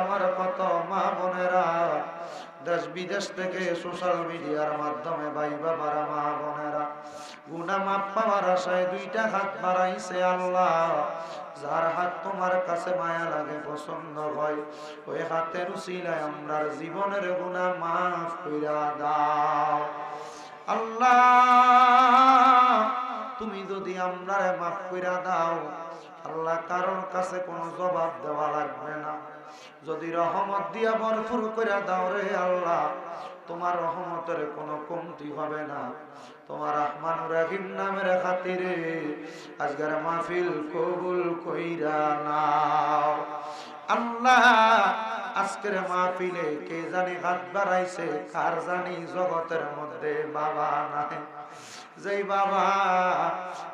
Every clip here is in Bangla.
আমার দেশ বিদেশ থেকে সোশ্যাল মিডিয়ার মাধ্যমে ভাই বাবারা, মা বোনেরা। গুনা মাপ পাওয়ার আশায় দুইটা হাত বাড়াইছে আল্লাহ। যার হাত তোমার কাছে মায়া লাগে, পছন্দ হয়, ওই হাতের উসিলায় আমরার জীবনের গুণা মাফ কইরা দাও। আল্লাহ, তুমি যদি আমরারে মাফ কইরা দাও, আল্লাহ কারোর কাছে কোনো জবাব দেওয়া লাগবে না। যদি রহমত দিয়া ভরপুর করে দাও রে আল্লাহ, তোমার রহমতের কোনো কমতি হবে না। তোমার রহমান রাহিম নামের খাতিরে আজকের মাহফিল কবুল কইরা নাও। আল্লাহ আজকের মাহফিলে কে জানি হাত বাড়াইছে, কার জানি জগতের মধ্যে বাবা নাই। যেই বাবা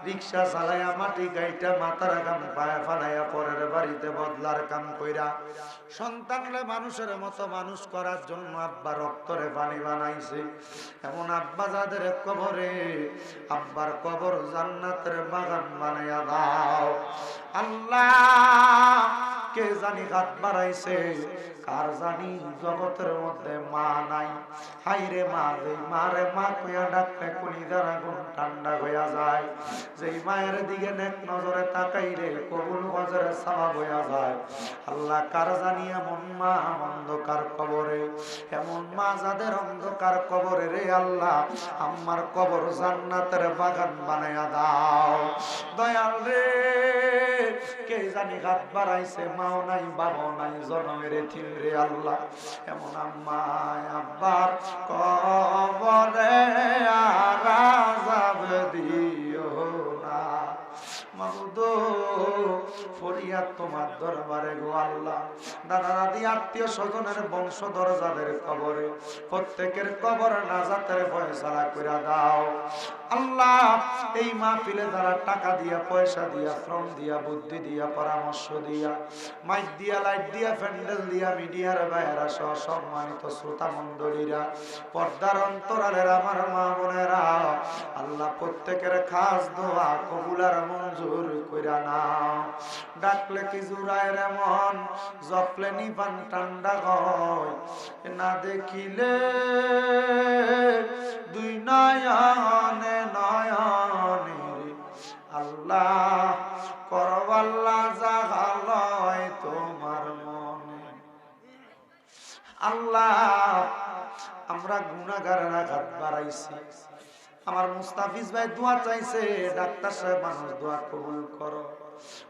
রিক্সা চালাইয়া মাটি গাইটা মাথার কাম পায়া ফালাইয়া পরের বাড়িতে বদলার কাম কইরা সন্তানরে মানুষের মতো মানুষ করার জন্য আব্বা রক্তরে পানি বানাইছে। এমন আব্বা যাদের কবরে, আব্বার কবর জান্নাতের বাগান বানাইয়া দাও। আল্লাহ কে জানি হাত বাড়াইছে? কার জানি জগতের মধ্যে মা নাই? হাইরে মা রে মারে মা কইয়া ডাকলে কুনি দ্বারা গুণ ঠান্ডা হইয়া যায়। যেই মায়ের দিকে নেক নজরে তাকাই রে কবুল বজরে সামা হইয়া যায়। আল্লাহ কার জানি এমন মা অন্ধকার কবরে? এমন মা যাদের অন্ধকার কবরে রে আল্লাহ, আমার কবর জান্নাতের বাগান বানাইয়া দাও। দয়াল রে, কে জানি হাত বাড়াইছে মাও নাই বাবাও নাই জনমের থিম রে আল্লাহ। এমন আম্মায় আব্বার কবরে আরাজাব দিও। না মাহুদো বুদ্ধি দিয়া, পরামর্শ দিয়া, মাইক দিয়া, লাইট দিয়া, প্যান্ডেল দিয়া, মিডিয়ার বাইরা সহ সম্মানিত শ্রোতা মন্ডলীরা পর্দার অন্তরালের আমার মা বোনেরা, আল্লাহ প্রত্যেকের খাস দোয়া কবুলার মঞ্জুর কইরা নাও। ডাকলে কি জুরায় মন? জপলে নিবান ঠান্ডা হয় না দেখিলে দুই নয়নে নয়নে রে। আল্লাহ করবাল্লা জাগালয় তোমার মনে। আল্লাহ, আমরা গুণাগারেরা ঘাত বাড়াইছি। আমার মুস্তাফিজ ভাই দোয়া চাইছে ডাক্তার সাহেব মানুষ দোয়া কবুল করো।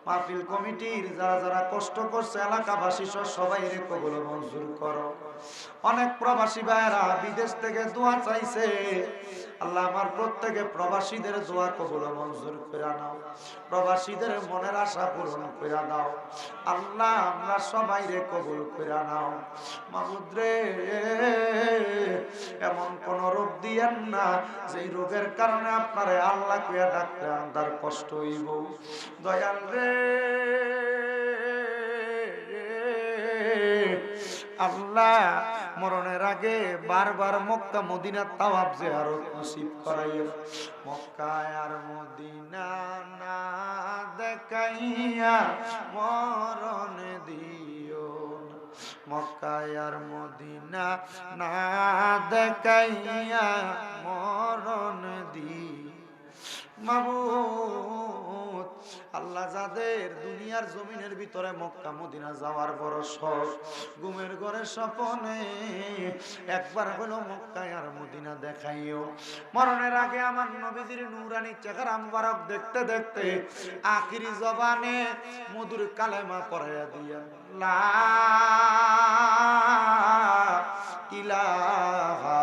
মাহফিল কমিটির যারা যারা কষ্ট করছে, এলাকাবাসী সহ সবাই কবুল মঞ্জুর করো। অনেক প্রবাসী ভাইয়েরা বিদেশ থেকে দোয়া চাইছে। আল্লাহ আমার প্রত্যেকে প্রবাসীদের দোয়া কবুল মঞ্জুর করে নাও। প্রবাসীদের মনের আশা পূরণ করে দাও। আল্লাহ, আমরা সবাই রে কবুল করে নাও। মাহুদ্রে এমন কোন রোগ দিয়েন না যে রোগের কারণে আপনারে আল্লাহ কুয়া ডাকলে আন্দার কষ্ট হইব। দয়াল আল্লাহ মরণের আগে বারবার মক্কা, মদিনা তাওয়াব জিয়ারত নসিব করাইও। মক্কায় আর মদিনা না দেখাইয়া মরণ দিও মক্কায় আর মদিনা না দেখাইয়া মরণ দি মাবুদ আল্লাহ যাদের দুনিয়ার জমিনের ভিতরে মক্কা, মদিনা যাওয়ার বড় শখ ঘুমের ঘরে স্বপনে একবার হলো মক্কায় আর মদিনা দেখাইও। মরণের আগে আমার নবীজির নুরানি চেহারা মুবারক দেখতে দেখতে আখিরি জবানে মধুর কালেমা পড়াইয়া দিয়া, লা ইলাহা